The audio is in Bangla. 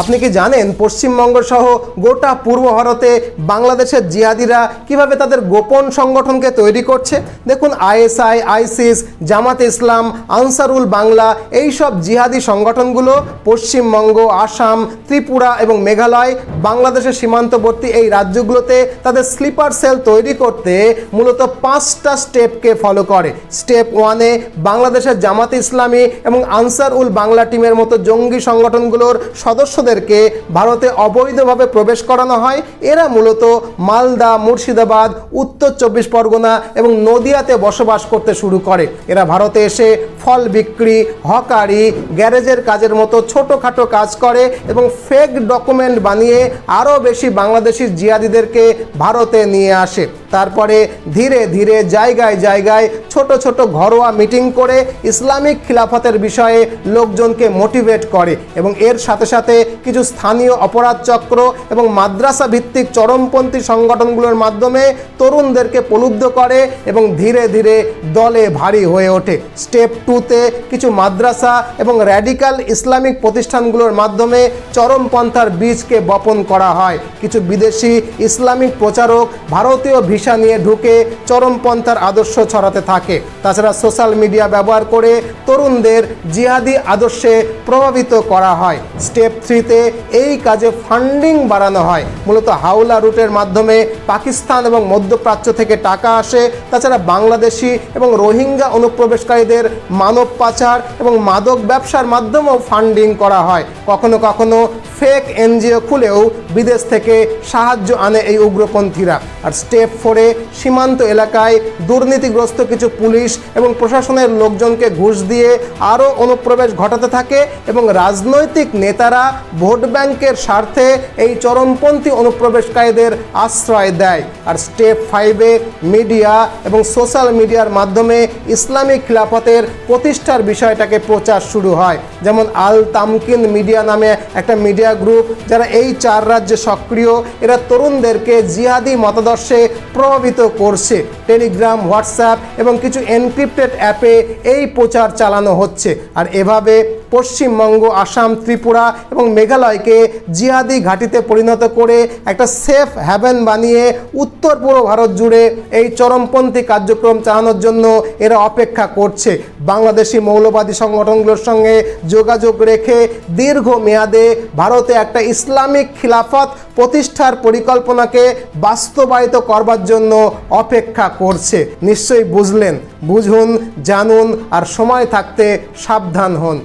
আপনি কি জানেন পশ্চিমবঙ্গ সহ গোটা পূর্ব ভারতে বাংলাদেশের জিহাদিরা কীভাবে তাদের গোপন সংগঠনকে তৈরি করছে? দেখুন, আইএসআই, আইসিস, জামাত ইসলাম, আনসারুল বাংলা এই সব জিহাদি সংগঠনগুলো পশ্চিমবঙ্গ, আসাম, ত্রিপুরা এবং মেঘালয়, বাংলাদেশের সীমান্তবর্তী এই রাজ্যগুলোতে তাদের স্লিপার সেল তৈরি করতে মূলত পাঁচটা স্টেপকে ফলো করে। স্টেপ ওয়ানে বাংলাদেশের জামাত ইসলামী এবং আনসার উল বাংলা টিমের মতো জঙ্গি সংগঠনগুলোর সদস্যদেরকে ভারতে অবৈধভাবে প্রবেশ করানো হয়। এরা মূলত মালদা, মুর্শিদাবাদ, উত্তর চব্বিশ পরগনা এবং নদিয়াতে বসবাস করতে শুরু করে। এরা ভারতে এসে ফল বিক্রি, হকারি, গ্যারেজের কাজের মতো ছোটোখাটো কাজ করে এবং ফেক ডকুমেন্ট বানিয়ে আরও বেশি বাংলাদেশি জিয়াদিদেরকে ভারতে নিয়ে আসে। তারপরে ধীরে ধীরে জায়গায় জায়গায় ছোট ছোট ঘরোয়া মিটিং করে ইসলামিক খিলাফতের বিষয়ে লোকজনকে মোটিভেট করে এবং এর সাথে সাথে কিছু স্থানীয় অপরাধ চক্র এবং মাদ্রাসা ভিত্তিক চরমপন্থী সংগঠনগুলোর মাধ্যমে তরুণদেরকে প্রলুব্ধ করে এবং ধীরে ধীরে দলে ভারী হয়ে ওঠে। স্টেপ টুতে কিছু মাদ্রাসা এবং র্যাডিক্যাল ইসলামিক প্রতিষ্ঠানগুলোর মাধ্যমে চরমপন্থার বীজকে বপন করা হয়। কিছু বিদেশি ইসলামিক প্রচারক ভারতীয় ভিসা নিয়ে ঢুকে চরমপন্থার আদর্শ ছড়াতে থাকে। তাছাড়া সোশ্যাল মিডিয়া ব্যবহার করে তরুণদের জিহাদি আদর্শে প্রভাবিত করা হয়। স্টেপ থ্রিতে এই কাজে ফান্ডিং বাড়ানো হয়। মূলত হাওলা রুটের মাধ্যমে পাকিস্তান এবং মধ্যপ্রাচ্য থেকে টাকা আসে, তাছাড়া বাংলাদেশি এবং রোহিঙ্গা অনুপ্রবেশকারীদের মানব পাচার এবং মাদক ব্যবসার মাধ্যমেও ফান্ডিং করা হয়। কখনো কখনো ফেক এনজিও খুলেও বিদেশ থেকে সাহায্য আনে এই উগ্রপন্থীরা। আর স্টেপ ফোরে সীমান্ত এলাকায় দুর্নীতিগ্রস্ত কিছু পুলিশ এবং প্রশাসনের লোকজনকে ঘুষ দিয়ে আরও অনুপ্রবেশ ঘটাতে থাকে এবং রাজনৈতিক নেতারা ভোট ব্যাংকের স্বার্থে এই চরমপন্থী অনুপ্রবেশকারীদের আশ্রয় দেয়। আর স্টেপ ফাইভে মিডিয়া এবং সোশ্যাল মিডিয়ার মাধ্যমে ইসলামিক খিলাফতের প্রতিষ্ঠার বিষয়টাকে প্রচার শুরু হয়। যেমন আল তামকিন মিডিয়া নামে একটা মিডিয়া গ্রুপ যারা এই চার রাজ্যে সক্রিয়, এরা তরুণদেরকে জিহাদি মতাদর্শে প্রভাবিত করছে। টেলিগ্রাম হোয়াটসঅ্যাপ এবং কিছু এনক্রিপ্টেড অ্যাপে এই প্রচার চালানো হচ্ছে। আর এভাবে পশ্চিমবঙ্গ, আসাম, ত্রিপুরা এবং মেঘালয়কে জিহাদি ঘাঁটিতে পরিণত করে একটা সেফ হ্যাভেন বানিয়ে উত্তর পূর্ব ভারত জুড়ে এই চরমপন্থী কার্যক্রম চালানোর জন্য এরা অপেক্ষা করছে। বাংলাদেশি মৌলবাদী সংগঠনগুলোর সঙ্গে যোগাযোগ রেখে দীর্ঘ মেয়াদে ভারতে একটা ইসলামিক খিলাফত প্রতিষ্ঠার পরিকল্পনাকে বাস্তবায়িত করবার জন্য অপেক্ষা করছে। নিশ্চয়ই বুঝলেন, বুঝুন, জানুন আর সময় থাকতে সাবধান হন।